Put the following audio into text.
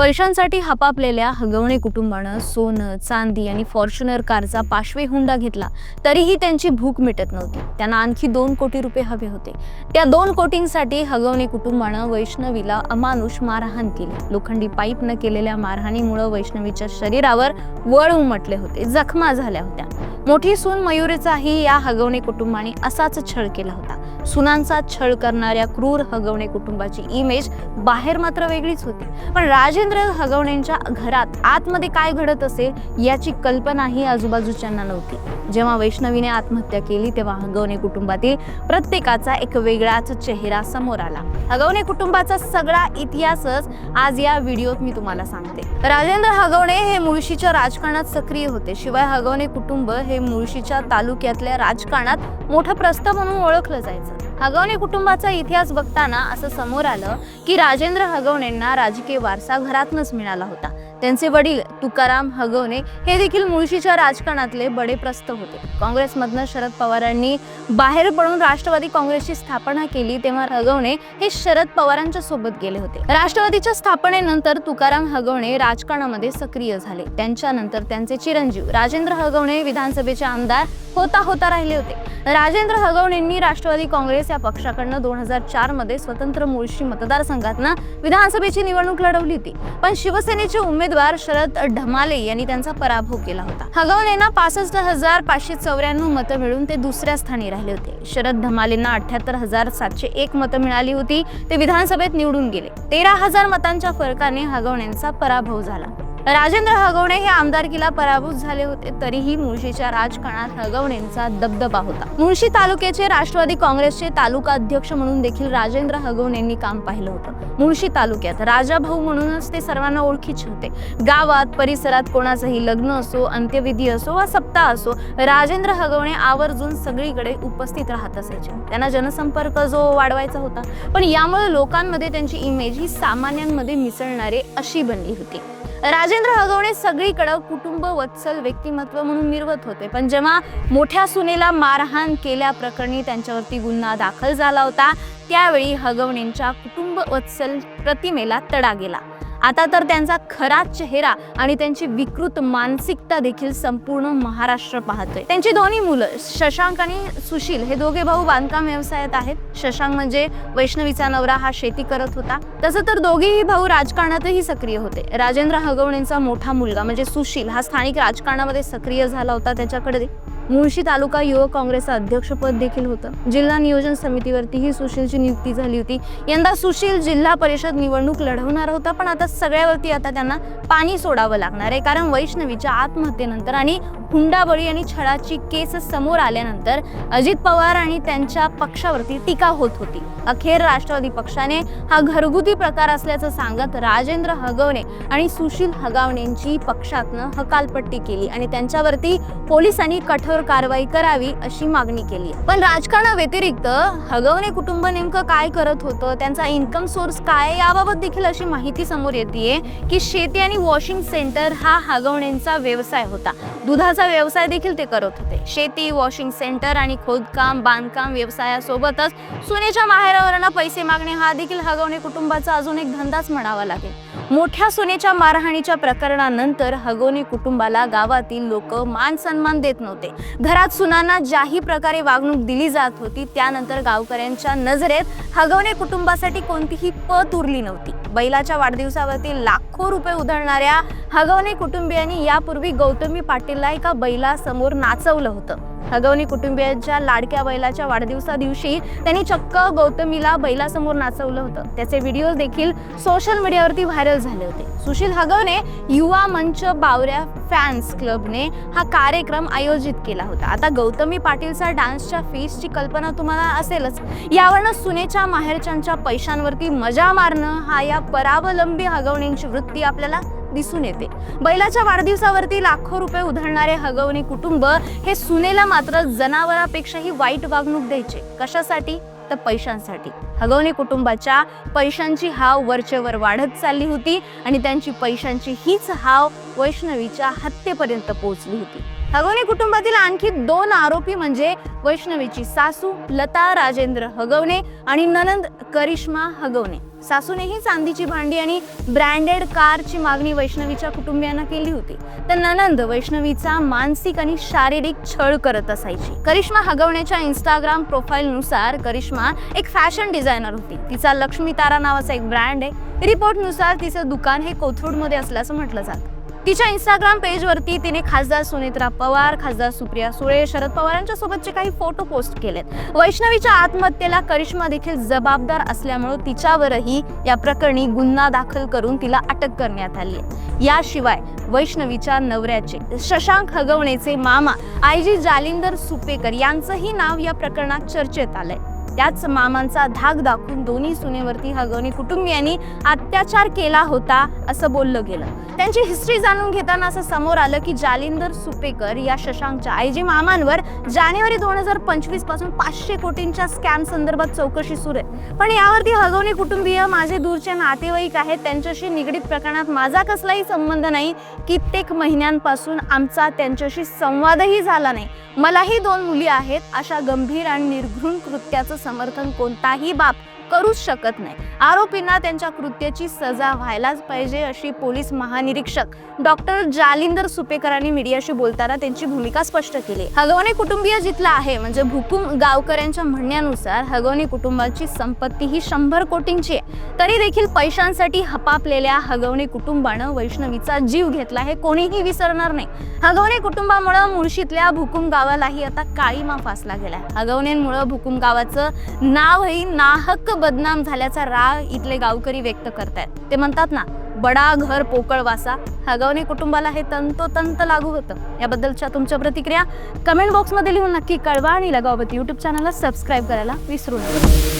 पैशांसाठी हपापलेल्या हगवणे कुटुंबानं सोनं चांदी आणि फॉर्च्युनर कारचा पाशवे हुंडा घेतला तरीही त्यांची भूक मिटत नव्हती. त्यांना आणखी दोन कोटी रुपये हवे होते. त्या दोन कोटींसाठी हगवणे कुटुंबानं वैष्णवीला अमानुष मारहाण केली. लोखंडी पाईपनं केलेल्या मारहाणीमुळे वैष्णवीच्या शरीरावर वळ उमटले होते जखमा झाल्या होत्या. मोठी सून मयुरीचाही या हगवणे कुटुंबाने असाच छळ केला होता. सुनांचा छळ करणाऱ्या क्रूर हगवणे कुटुंबाची इमेज बाहेर मात्र वेगळीच होती. पण राजेंद्र हगवणेंच्या घरात आतमध्ये काय घडत असेल याची कल्पनाही आजूबाजूच्यांना नव्हती. जेव्हा वैष्णवीने आत्महत्या केली तेव्हा हगवणे कुटुंबातील प्रत्येकाचा एक वेगळाच चेहरा समोर आला. हगवणे कुटुंबाचा सगळा इतिहासच आज या व्हिडिओत मी तुम्हाला सांगते. राजेंद्र हगवणे हे मुळशीच्या राजकारणात सक्रिय होते. शिवाय हगवणे कुटुंब हे मुळशीच्या तालुक्यातल्या राजकारणात मोठं प्रस्थ म्हणून ओळखलं जायचं. हगवणे कुटुंबाचा इतिहास बघताना असं समोर आलं की राजेंद्र हगवणेंना राजकीय वारसा घरातूनच मिळाला होता. त्यांचे वडील तुकाराम हगवणे हे देखील मुळशीच्या राजकारणातले बडे प्रस्थ होते. काँग्रेसमधनं शरद पवारांनी बाहेर पडून राष्ट्रवादी काँग्रेसची स्थापना केली तेव्हा हगवणे हे शरद पवारांच्या सोबत गेले होते. राष्ट्रवादीच्या स्थापनेनंतर तुकाराम हगवणे राजकारणामध्ये सक्रिय झाले. त्यांच्यानंतर त्यांचे चिरंजीव राजेंद्र हगवणे विधानसभेचे आमदार होता होता राहिले होते. राजेंद्र हगवणेंनी राष्ट्रवादी काँग्रेस या पक्षाकडनं दोन हजार चारमध्ये स्वतंत्र मुळशी मतदारसंघातनं विधानसभेची निवडणूक लढवली होती. पण शिवसेनेचे उमेदवार शरद ढमाले यांनी त्यांचा पराभव केला होता. हगवणेंना पासष्ट हजार पाचशे चौऱ्याण्णव मतं मिळून ते दुसऱ्या स्थानी राहिले होते. शरद ढमालेंना अठ्याहत्तर हजार सातशे एक मतं मिळाली होती. ते विधानसभेत निवडून गेले. तेरा हजार मतांच्या फरकाने हगवण्यांचा पराभव झाला. राजेंद्र हगवणे हे आमदारकीला पराभूत झाले होते तरीही मुळशीच्या राजकारणात हगवणेंचा दबदबा होता. मुळशी तालुक्याचे राष्ट्रवादी काँग्रेसचे तालुका अध्यक्ष म्हणून देखील राजेंद्र हगवणेंनी काम पाहिलं होतं. मुळशी तालुक्यात राजा भाऊ म्हणूनच ते सर्वांना ओळखीचे होते. गावात परिसरात कोणाचंही लग्न असो अंत्यविधी असो वा सप्ताह असो राजेंद्र हगवणे आवर्जून सगळीकडे उपस्थित राहत असायचे. त्यांना जनसंपर्क जो वाढवायचा होता पण यामुळे लोकांमध्ये त्यांची इमेज ही सामान्यांमध्ये मिसळणारे अशी बनली होती. राजेंद्र हगवणे सगळीकडं कुटुंब वत्सल व्यक्तिमत्व म्हणून निर्वत होते. पण जेव्हा मोठ्या सुनेला मारहाण केल्या प्रकरणी त्यांच्यावरती गुन्हा दाखल झाला होता त्यावेळी हगवणेंच्या कुटुंब वत्सल प्रतिमेला तडा गेला. आता तर त्यांचा खरा चेहरा आणि त्यांची विकृत मानसिकता देखील संपूर्ण महाराष्ट्र पाहतोय. त्यांची दोन्ही मुलं शशांक आणि सुशील हे दोघे भाऊ बांधकाम व्यवसायात आहेत. शशांक म्हणजे वैष्णवीचा नवरा हा शेती करत होता. तसं तर दोघेही भाऊ राजकारणातही सक्रिय होते. राजेंद्र हगवणेंचा मोठा मुलगा म्हणजे सुशील हा स्थानिक राजकारणामध्ये सक्रिय झाला होता त्याच्याकडे. मुळशी तालुका युवक काँग्रेसचं अध्यक्षपद देखील होतं. जिल्हा नियोजन समितीवरतीही सुशीलची नियुक्ती झाली होती. यंदा सुशील जिल्हा परिषद निवडणूक लढवणार होता पण आता सगळ्यावरती आता त्यांना पाणी सोडावं लागणार आहे. कारण वैष्णवीच्या आत्महत्येनंतर आणि हुंडाबळी आणि छळाची केस समोर आल्यानंतर अजित पवार आणि त्यांच्या पक्षावरती टीका होत होती. अखेर राष्ट्रवादी पक्षाने हा घरगुती प्रकार असल्याचं सांगत राजेंद्र हगवणे आणि सुशील हगावणेंची पक्षातनं हकालपट्टी केली आणि त्यांच्यावरती पोलिसांनी कठोर कारवाई करावी अशी मागणी केली पण राजकारणाव्यतिरिक्त हगवणे कुटुंब नेमकं काय करत होतं त्यांचा इन्कम सोर्स काय याबाबत देखील अशी माहिती समोर येते की शेती आणि वॉशिंग सेंटर हा हगवणेंचा व्यवसाय होता. दुधाचा व्यवसाय देखील ते करत होते. शेती वॉशिंग सेंटर आणि खोदकाम बांधकाम व्यवसायासोबतच सुनेच्या माहेरावरांना पैसे मागणे हा देखील हगवणे कुटुंबाचा अजून एक धंदाच म्हणावा लागेल. मोठ्या सुनेच्या मारहाणीच्या प्रकरणानंतर हगोने कुटुंबाला गावातील लोक मान सन्मान देत नव्हते. घरात सुनांना ज्याही प्रकारे वागणूक दिली जात होती त्यानंतर गावकऱ्यांच्या नजरेत हगवणे कुटुंबासाठी कोणतीही पत उरली नव्हती. बैलाच्या वाढदिवसावरती लाखो रुपये उधळणाऱ्या हगवणे कुटुंबियांनी यापूर्वी गौतमी पाटीलला एका बैलासमोर नाचवलं होतं. हगवणी कुटुंबियांच्या लाडक्या बैलाच्या वाढदिवसा दिवशी त्यांनी चक्क गौतमीला बैलासमोर नाचवलं होतं. त्याचे व्हिडिओ देखील सोशल मीडियावरती व्हायरल झाले होते. सुशील हगवणे युवा मंच बावऱ्या फॅन्स क्लबने हा कार्यक्रम आयोजित केला होता. आता गौतमी पाटीलचा डान्सच्या फीसची कल्पना तुम्हाला असेलच. यावरनं सुनेच्या माहेरच्यांच्या पैशांवरती मजा मारणं हा या परावलंबी हगवणींची वृत्ती आपल्याला दिसून येते. बैलाच्या वाढदिवसावरती लाखो रुपये उधळणारे हगवणे कुटुंब हे सुनेला मात्र जनावरापेक्षाही वाईट वागणूक द्यायचे. कशासाठी? तर पैशांसाठी. हगवणे कुटुंबाच्या पैशांची हाव वरचेवर वाढत चालली होती आणि त्यांची पैशांची हीच हाव वैष्णवीच्या हत्येपर्यंत पोहोचली होती. हगवणे कुटुंबातील आणखी दोन आरोपी म्हणजे वैष्णवीची सासू लता राजेंद्र हगवणे आणि ननंद करिश्मा हगवणे. सासूनेही चांदीची भांडी आणि ब्रँडेड कारची मागणी वैष्णवीच्या कुटुंबियांना केली होती. तर ननंद वैष्णवीचा मानसिक आणि शारीरिक छळ करत असायची. करिश्मा हगवण्याच्या इंस्टाग्राम प्रोफाईलनुसार करिश्मा एक फॅशन डिझायनर होती. तिचा लक्ष्मी तारा नावाचा एक ब्रँड आहे. रिपोर्टनुसार तिचं दुकान हे कोथरूडमध्ये असल्याचं म्हटलं जातं. तिच्या इंस्टाग्राम पेजवरती तिने खासदार सुनेत्रा पवार खासदार सुप्रिया सुळे शरद पवारांच्या सोबतचे काही फोटो पोस्ट केलेत. वैष्णवीच्या आत्महत्येला करिश्मा देखील जबाबदार असल्यामुळे तिच्यावरही या प्रकरणी गुन्हा दाखल करून तिला अटक करण्यात आली आहे. याशिवाय वैष्णवीच्या नवऱ्याचे शशांक हगवणेचे मामा आय जी जालिंदर सुपेकर यांचंही नाव या प्रकरणात चर्चेत आलंय. त्याच मामांचा धाक दाखवून दोन्ही सुनेवरती हगवणी कुटुंबियांनी अत्याचार केला होता असं बोललं गेलं. त्यांची हिस्ट्री जाणून घेताना असं समोर आलं की जालिंदर सुपेकर या शशांकच्या आईजी मामांवर जानेवारी दोन हजार पंचवीसपासून पाचशे कोटींच्या स्कॅम संदर्भात चौकशी सुरू आहे. पण यावरती हगवणी कुटुंबीय माझे दूरचे नातेवाईक आहेत त्यांच्याशी निगडीत प्रकरणात माझा कसलाही संबंध नाही. कित्येक महिन्यांपासून आमचा त्यांच्याशी संवादही झाला नाही. मलाही दोन मुली आहेत अशा गंभीर आणि निर्घृण कृत्याचं समर्थन कोणताही बाप करूच शकत नाही. आरोपींना त्यांच्या कृत्याची सजा व्हायलाच पाहिजे अशी पोलीस महानिरीक्षक डॉक्टर जालिंदर सुपेकरांनी मीडियाशी बोलताना त्यांची भूमिका स्पष्ट केली. हगवणे कुटुंबीय जिथला आहे म्हणजे भुकुम गावकऱ्यांच्या म्हणण्यानुसार हगवणे कुटुंबाची संपत्ती ही शंभर कोटींची आहे. तरी देखील पैशांसाठी हपापलेल्या हगवणे कुटुंबानं वैष्णवीचा जीव घेतला हे कोणीही विसरणार नाही. हगवणे कुटुंबामुळं मुळशीतल्या भुकुम गावालाही आता काळीमा फासला गेलाय. हगवणेंमुळं भुकुम गावाचं नावही नाहक बदनाम झाल्याचा राग इथले गावकरी व्यक्त करतायत. ते म्हणतात ना बडा घर पोकळ वासा. हगवणे कुटुंबाला हे तंतोतंत लागू होतं. याबद्दलच्या तुमच्या प्रतिक्रिया कमेंट बॉक्समध्ये लिहून नक्की कळवा आणि लगावती यूट्यूब चॅनलला सबस्क्राईब करायला विसरू नका.